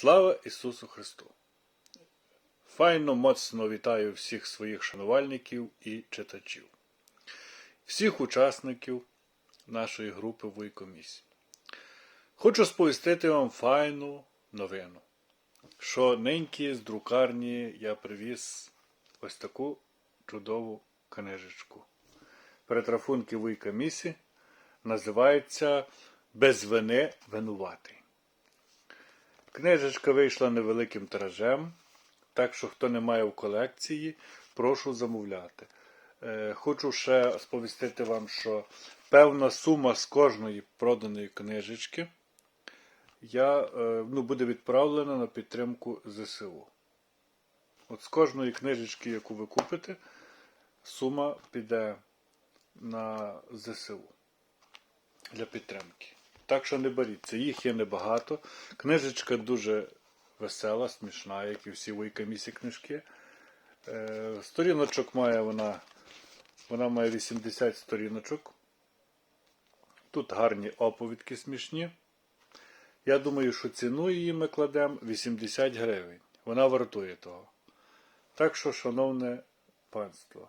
Слава Ісусу Христу! Файно моцно вітаю всіх своїх шанувальників і читачів, всіх учасників нашої групи Вуйкомісії. Хочу сповістити вам файну новину, що ниньки з друкарні я привіз ось таку чудову книжечку. Перетрафунки Вуйкомісі називається Без вини винуватий. Книжечка вийшла невеликим тиражем, так що хто не має в колекції, прошу замовляти. Е, Хочу ще сповістити вам, що певна сума з кожної проданої книжечки я, е, ну, буде відправлена на підтримку ЗСУ. От з кожної книжечки, яку ви купите, сума піде на ЗСУ для підтримки. Так що не боріться, їх є небагато. Книжечка дуже весела, смішна, як і всі войкамісі книжки. Е, Сторіночок має вона, вона має 80 сторіночок. Тут гарні оповідки смішні. Я думаю, що ціну її ми кладемо 80 гривень. Вона вартує того. Так що, шановне панство,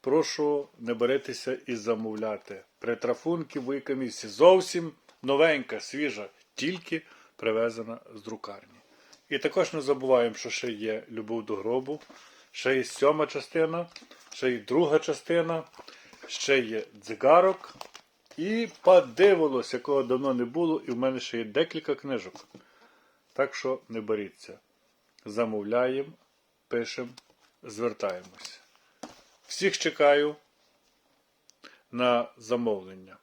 прошу не беретеся і замовляти. Притрафунки в комісії зовсім новенька, свіжа, тільки привезена з друкарні. І також не забуваємо, що ще є Любов до гробу, ще є сьома частина, ще є друга частина, ще є дзигарок. І подивилось, якого давно не було, і в мене ще є декілька книжок. Так що не боріться. Замовляємо, пишемо, звертаємося. Всіх чекаю на замовлення.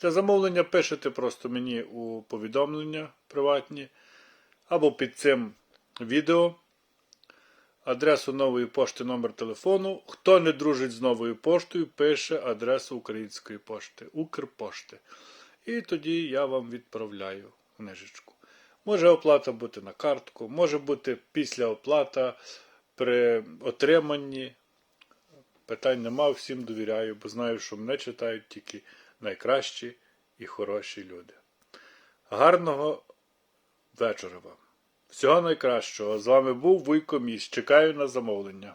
Для замовлення пишете просто мені у повідомлення приватні або під цим відео. Адресу нової пошти, номер телефону. Хто не дружить з новою поштою, пише адресу української пошти, Укрпошти. І тоді я вам відправляю книжечку. Може оплата бути на картку, може бути після оплата при отриманні. Питань нема, всім довіряю, бо знаю, що мене читають тільки найкращі і хороші люди. Гарного вечора вам! Всього найкращого. З вами був Вуйко Міс. Чекаю на замовлення.